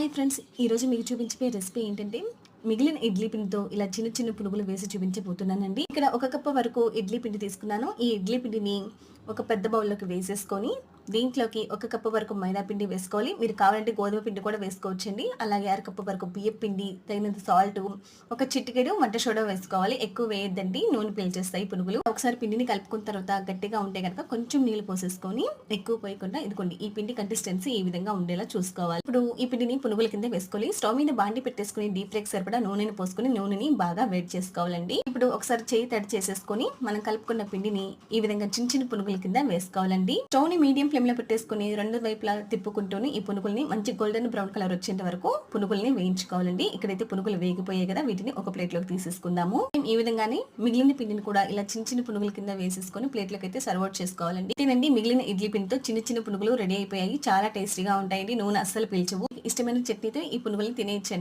Hi friends ఈరోజు మీకు చూపించే రెసిపీ ఏంటంటే మిగిలిన ఇడ్లీ పిండితో ఇలా చిన్న చిన్న పునుగులు వేసి చూపించబోతున్నానండి. ఇక్కడ ఒక కప్పు వరకు ఇడ్లీ పిండి తీసుకున్నాను. ఈ ఇడ్లీ పిండిని ఒక పెద్ద బౌల్లోకి వేసేసుకొని దీంట్లోకి ఒక కప్పు వరకు మైదా పిండి వేసుకోవాలి. మీరు కావాలంటే గోధుమ పిండి కూడా వేసుకోవచ్చండి. అలాగే అర కప్పు వరకు బియ్య పిండి తగినంత సాల్ట్ ఒక చిటికెడు వంట సోడా వేసుకోవాలి. ఎక్కువ వేయద్దండి. నూనె పీల్చేస్తాయి పునుగులు. ఒకసారి పిండిని కలుపుకున్న తర్వాత గట్టిగా ఉంటే కనుక కొంచెం నీళ్ళు పోసేసుకొని ఎక్కువ పోయకుండా ఇదిగోండి ఈ పిండి కన్సిస్టెన్సీ ఈ విధంగా ఉండేలా చూసుకోవాలి. ఇప్పుడు ఈ పిండిని పునుగుల కింద వేసుకోవాలి. స్టవ్ మీద బాండి పెట్టేసుకుని డీప్ ఫ్రైకి సరిపడా నూనెని పోసుకుని నూనెని బాగా వేడి చేసుకోవాలండి. ఇప్పుడు ఒకసారి చేయి తడి చేసేసుకొని మనం కలుపుకున్న పిండిని ఈ విధంగా చిన్న చిన్న పునుగుల కింద వేసుకోవాలండి. స్టవ్ని మీడియం ఫ్లేమ్లో పెట్టేసుకుని రెండు వైపులా తిప్పుకుంటూనే ఈ పునుగుల్ని మంచి గోల్డెన్ బ్రౌన్ కలర్ వచ్చేంత వరకు పునుగుల్ని వేయించుకోవాలండి. ఇక్కడైతే పునుగులు వేగిపోయాయి కదా వీటిని ఒక ప్లేట్లోకి తీసేసుకుందాము ఈ విధంగానే మిగిలిన పిండిని కూడా ఇలా చిన్న చిన్న పునుగుల కింద వేసేసుకొని ప్లేట్లోకి అయితే సర్వ్ అవుట్ చేసుకోవాలండి. తినండి మిగిలిన ఇడ్లీ పిండితో చిన్న చిన్న పునుగులు రెడీ అయిపోయాయి. చాలా టేస్టీగా ఉంటాయండి. నూనె అస్సలు పీల్చవు. ఇష్టమైన చట్నీతో ఈ పునుగుల్ని తినేయచ్చండి.